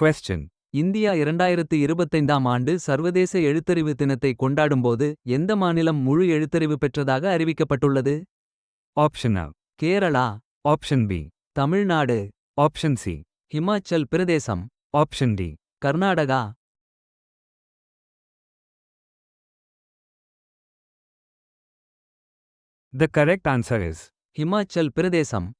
Question India இரண்டாயிரத்து இருபத்தைந்தாம் ஆண்டு சர்வதேச எழுத்தறிவு தினத்தை கொண்டாடும்போது எந்த மாநிலம் முழு எழுத்தறிவு பெற்றதாக அறிவிக்கப்பட்டுள்ளது? Option a Kerala. Option B Tamil Nadu. Option C Himachal Pradesh option D Karnataka. The correct answer is. Himachal Pradesh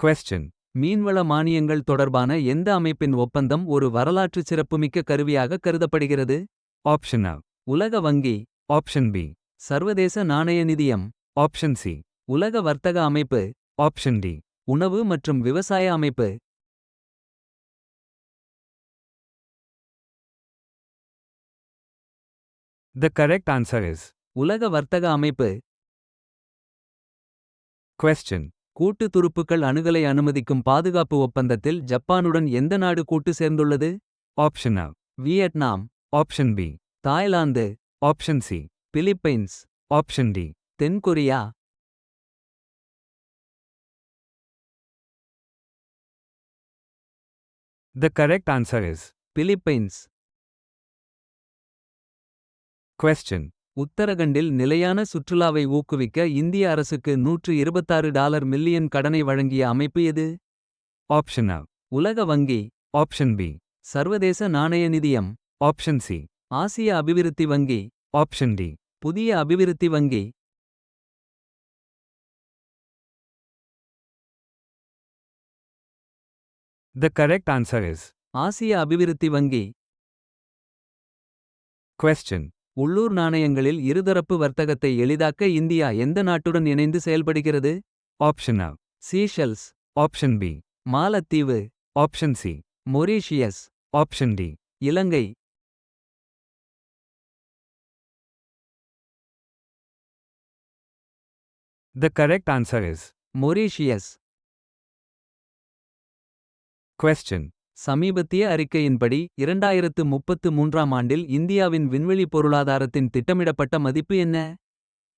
Question. மீன்வள மானியங்கள் தொடர்பான எந்த அமைப்பின் ஒப்பந்தம் ஒரு வரலாற்று சிறப்புமிக்க கருவியாக கருதப்படுகிறது Option A. உலக வங்கி Option B. சர்வதேச நாணய நிதியம் Option C. உலக வர்த்தக அமைப்பு Option D. உணவு மற்றும் விவசாய அமைப்பு The correct answer is. உலக வர்த்தக அமைப்பு Question. கூட்டு துருப்புக்கள் அணுகலை அனுமதிக்கும் பாதுகாப்பு ஒப்பந்தத்தில் ஜப்பானுடன் எந்த நாடு கூட்டு சேர்ந்துள்ளது Option A. Vietnam Option B. Thailand Option C. Philippines Option D. தென்கொரியா The correct answer is. Philippines Question. உத்தரகண்டில் நிலையான சுற்றுலாவை ஊக்குவிக்க இந்திய அரசுக்கு நூற்று இருபத்தாறு டாலர் மில்லியன் கடனை வழங்கிய அமைப்பு எது Option A. உலக வங்கி Option B. சர்வதேச நாணய நிதியம் Option C. ஆசிய அபிவிருத்தி வங்கி Option D. புதிய அபிவிருத்தி வங்கி The correct answer is. ஆசிய அபிவிருத்தி வங்கி Question. உள்ளூர் நாணயங்களில் இருதரப்பு வர்த்தகத்தை எளிதாக்க இந்தியா எந்த நாட்டுடன் இணைந்து செயல்படுகிறது Option A. Seychelles Option B. மாலத்தீவு Option C. Mauritius Option D. Ilangai The correct answer is. Mauritius Question. சமீபத்திய அறிக்கையின்படி இரண்டாயிரத்து முப்பத்து மூன்றாம் ஆண்டில் இந்தியாவின் விண்வெளி பொருளாதாரத்தின் திட்டமிடப்பட்ட மதிப்பு என்ன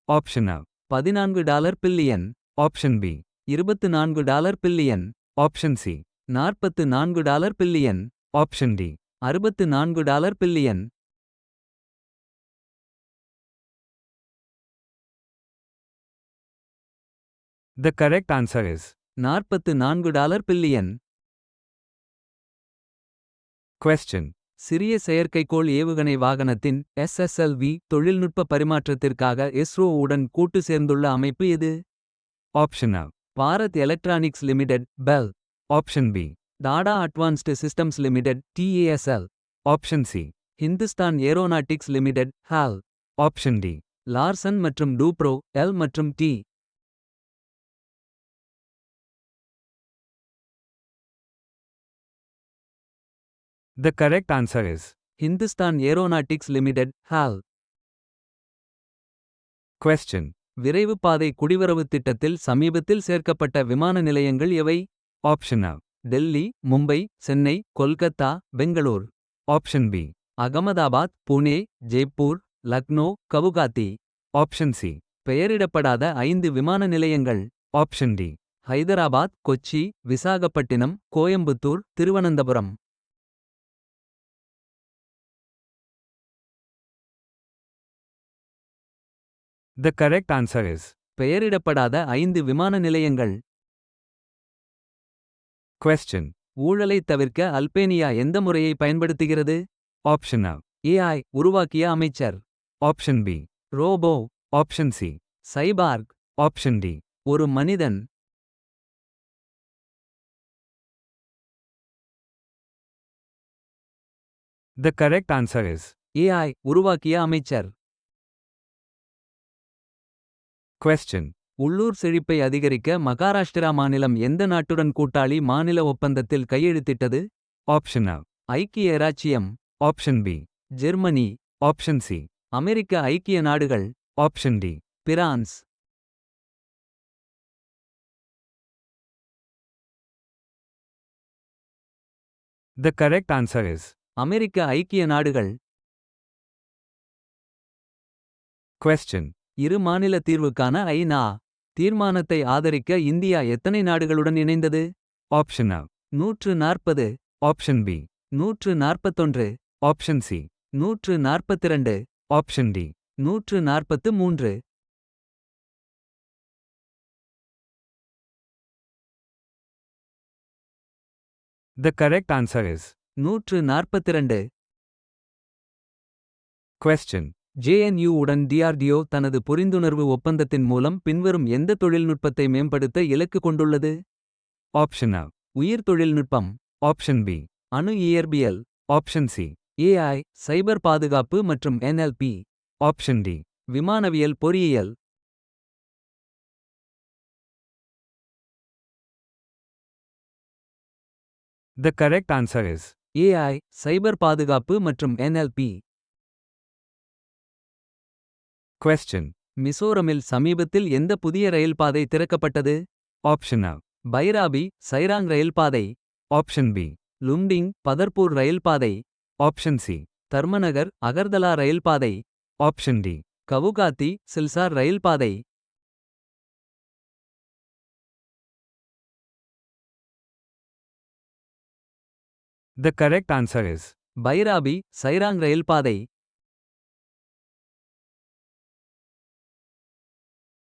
Option A. பதினான்கு டாலர் பில்லியன் Option B. இருபத்து நான்கு டாலர் பில்லியன் Option C. நாற்பத்து நான்கு டாலர் பில்லியன் Option D. அறுபத்து நான்கு dollar billion The correct answer is. நாற்பத்து நான்கு டாலர் பில்லியன் கொஸ்டின் சிறிய செயற்கைக்கோள் ஏவுகணை வாகனத்தின் எஸ்எஸ்எல்வி தொழில்நுட்ப பரிமாற்றத்திற்காக இஸ்ரோ உடன் கூட்டு சேர்ந்துள்ள அமைப்பு எது? Option Bharat electronics limited BEL option B Tata advanced systems limited TASL option C Hindustan aeronautics limited HAL option D Larsen மற்றும் டூப்ரோ எல் மற்றும் D The correct answer is. Hindustan aeronautics limited HAL Question. விரைவு பாதை குடிவரவு திட்டத்தில் சமீபத்தில் சேர்க்கப்பட்ட விமான நிலையங்கள் எவை Option A. Delhi Mumbai Chennai Kolkata Bangalore Option B. Ahmedabad Pune Jaipur Lucknow Guwahati Option C. பெயரிடப்படாத ஐந்து விமான நிலையங்கள் Option D. Hyderabad Kochi Visakhapatnam Coimbatore Thiruvananthapuram The correct answer is. பெயரிடப்படாத ஐந்து விமான நிலையங்கள் Question. ஊழலைத் தவிர்க்க அல்பேனியா எந்த முறையை பயன்படுத்துகிறது Option A. ஏஐ உருவாக்கிய அமைச்சர் Option B. Robot Option C. Cyborg Option D. ஒரு மனிதன் The correct answer is. AI உருவாக்கிய அமைச்சர் கொஸ்டின் உள்ளூர் செழிப்பை அதிகரிக்க மகாராஷ்டிரா மாநிலம் எந்த நாட்டுடன் கூட்டாளி மாநில ஒப்பந்தத்தில் கையெழுத்திட்டது? ஆப்ஷன் அ ஐக்கிய இராச்சியம். Option B Germany. Option C அமெரிக்க ஐக்கிய நாடுகள். Option D France. The correct answer is அமெரிக்க ஐக்கிய நாடுகள். Question. இரு மாநில தீர்வுக்கான ஐநா தீர்மானத்தை ஆதரிக்க இந்தியா எத்தனை நாடுகளுடன் இணைந்தது Option A. நூற்று நாற்பது Option B. நூற்று நாற்பத்தொன்று Option C. நூற்று நாற்பத்திரண்டு Option D. நூற்று நாற்பத்து மூன்று The correct answer is. நூற்று நாற்பத்திரண்டு Question. ஜேஎன்யூ உடன் டிஆர்டிஓ தனது புரிந்துணர்வு ஒப்பந்தத்தின் மூலம் பின்வரும் எந்த தொழில்நுட்பத்தை மேம்படுத்த இலக்கு கொண்டுள்ளது Option A. உயிர் தொழில்நுட்பம் Option B. அணு இயற்பியல் Option C. ஏஐ சைபர் பாதுகாப்பு மற்றும் என்எல்பி Option D. விமானவியல் பொறியியல் The correct answer is. AI cyber பாதுகாப்பு மற்றும் என்எல்பி Question. மிசோரமில் சமீபத்தில் எந்த புதிய ரயில் பாதை திறக்கப்பட்டது? ஆப்ஷன் அ பைராபி சைராங் ரயில் பாதை. ஆப்ஷன் பி லும்டிங் பதர்பூர் ரயில் பாதை. ஆப்ஷன் சி தர்மநகர் அகர்தலா ரயில் பாதை. ஆப்ஷன் டி கவுகாத்தி சில்சார் ரயில் பாதை. The correct answer is. Bairabi Sairang ரயில் பாதை.